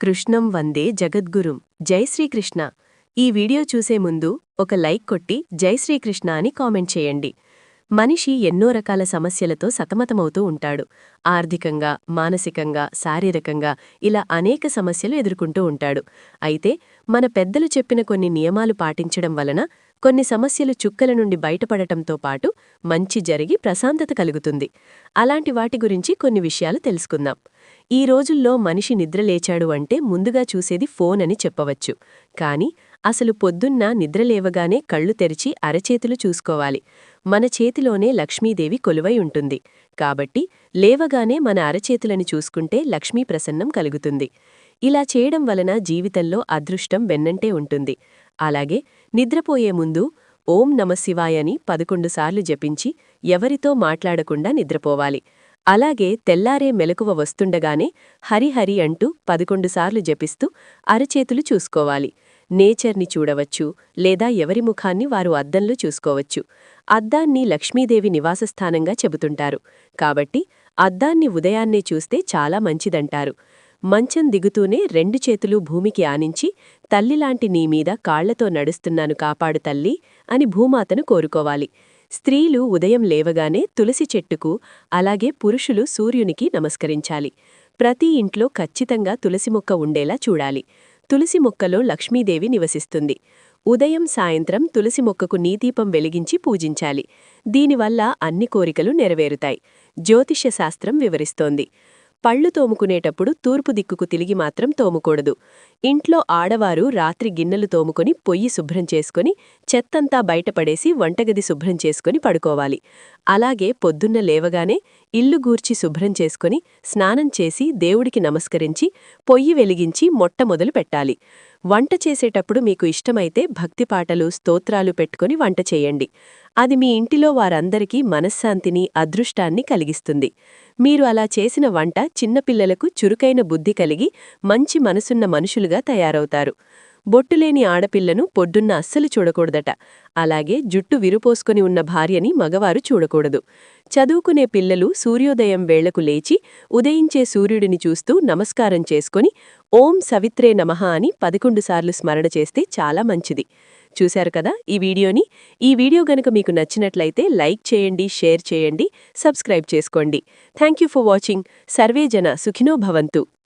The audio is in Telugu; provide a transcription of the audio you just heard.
కృష్ణం వందే జగద్గురుం. జై శ్రీకృష్ణ. ఈ వీడియో చూసే ముందు ఒక లైక్ కొట్టి జై శ్రీకృష్ణ అని కామెంట్ చేయండి. మనిషి ఎన్నో రకాల సమస్యలతో సతమతమవుతూ ఉంటాడు. ఆర్థికంగా మానసికంగా శారీరకంగా ఇలా అనేక సమస్యలు ఎదుర్కొంటూ ఉంటాడు. అయితే మన పెద్దలు చెప్పిన కొన్ని నియమాలు పాటించడం వలన కొన్ని సమస్యలు చుక్కల నుండి బయటపడటంతో పాటు మంచి జరిగి ప్రశాంతత కలుగుతుంది. అలాంటి వాటి గురించి కొన్ని విషయాలు తెలుసుకుందాం. ఈ రోజుల్లో మనిషి నిద్రలేచాడు అంటే ముందుగా చూసేది ఫోన్ అని చెప్పవచ్చు. కాని అసలు పొద్దున్న నిద్రలేవగానే కళ్ళు తెరిచి అరచేతులు చూసుకోవాలి. మన చేతిలోనే లక్ష్మీదేవి కొలువై ఉంటుంది. కాబట్టి లేవగానే మన అరచేతులని చూసుకుంటే లక్ష్మీ ప్రసన్నం కలుగుతుంది. ఇలా చేయడం వలన జీవితంలో అదృష్టం వెన్నంటే ఉంటుంది. అలాగే నిద్రపోయే ముందు ఓం నమశివాయని పదకొండుసార్లు జపించి ఎవరితో మాట్లాడకుండా నిద్రపోవాలి. అలాగే తెల్లారే మెలకువ వస్తుండగానే హరిహరి అంటూ పదకొండుసార్లు జపిస్తూ అరచేతులు చూసుకోవాలి. నేచర్ని చూడవచ్చు లేదా ఎవరి ముఖాన్ని వారు అద్దంలో చూసుకోవచ్చు. అద్దాన్ని లక్ష్మీదేవి నివాసస్థానంగా చెబుతుంటారు. కాబట్టి అద్దాన్ని ఉదయాన్నే చూస్తే చాలా మంచిదంటారు. మంచం దిగుతూనే రెండు చేతులు భూమికి ఆనించి తల్లిలాంటి నీమీద కాళ్ళతో నడుస్తున్నాను కాపాడు తల్లి అని భూమాతను కోరుకోవాలి. స్త్రీలు ఉదయం లేవగానే తులసి చెట్టుకు అలాగే పురుషులు సూర్యునికి నమస్కరించాలి. ప్రతి ఇంట్లో ఖచ్చితంగా తులసి మొక్క ఉండేలా చూడాలి. తులసి మొక్కలో లక్ష్మీదేవి నివసిస్తుంది. ఉదయం సాయంత్రం తులసి మొక్కకు నీదీపం వెలిగించి పూజించాలి. దీనివల్ల అన్ని కోరికలు నెరవేరుతాయి. జ్యోతిష్యశాస్త్రం వివరిస్తోంది. పళ్ళు తోముకునేటప్పుడు తూర్పు దిక్కుకు తిరిగి మాత్రం తోముకూడదు. ఇంట్లో ఆడవారు రాత్రి గిన్నెలు తోముకొని పొయ్యి శుభ్రం చేసుకుని చెత్తంతా బయటపడేసి వంటగది శుభ్రం చేసుకుని పడుకోవాలి. అలాగే పొద్దున్న లేవగానే ఇల్లు గూర్చి శుభ్రం చేసుకుని స్నానం చేసి దేవుడికి నమస్కరించి పొయ్యి వెలిగించి మొట్టమొదలు పెట్టాలి. వంట చేసేటప్పుడు మీకు ఇష్టమైతే భక్తి పాటలు స్తోత్రాలు పెట్టుకుని వంట చేయండి. అది మీ ఇంటిలో వారందరికీ మనశ్శాంతిని అదృష్టాన్ని కలిగిస్తుంది. మీరు అలా చేసిన వంట చిన్నపిల్లలకు చురుకైన బుద్ధి కలిగి మంచి మనసున్న మనుషులుగా తయారవుతారు. బొట్టులేని ఆడపిల్లను పొడ్డున్న అస్సలు చూడకూడదట. అలాగే జుట్టు విరుపోసుకొని ఉన్న భార్యని మగవారు చూడకూడదు. చదువుకునే పిల్లలు సూర్యోదయం వేళకు లేచి ఉదయించే సూర్యుడిని చూస్తూ నమస్కారం చేసుకొని ఓం సవిత్రే నమః అని పదకొండుసార్లు స్మరణ చేస్తే చాలా మంచిది. చూశారు కదా ఈ వీడియోని? ఈ వీడియో గనుక మీకు నచ్చినట్లయితే లైక్ చేయండి షేర్ చేయండి సబ్స్క్రైబ్ చేసుకోండి. Thank for watching. సర్వే జన సుఖినో భవంతు.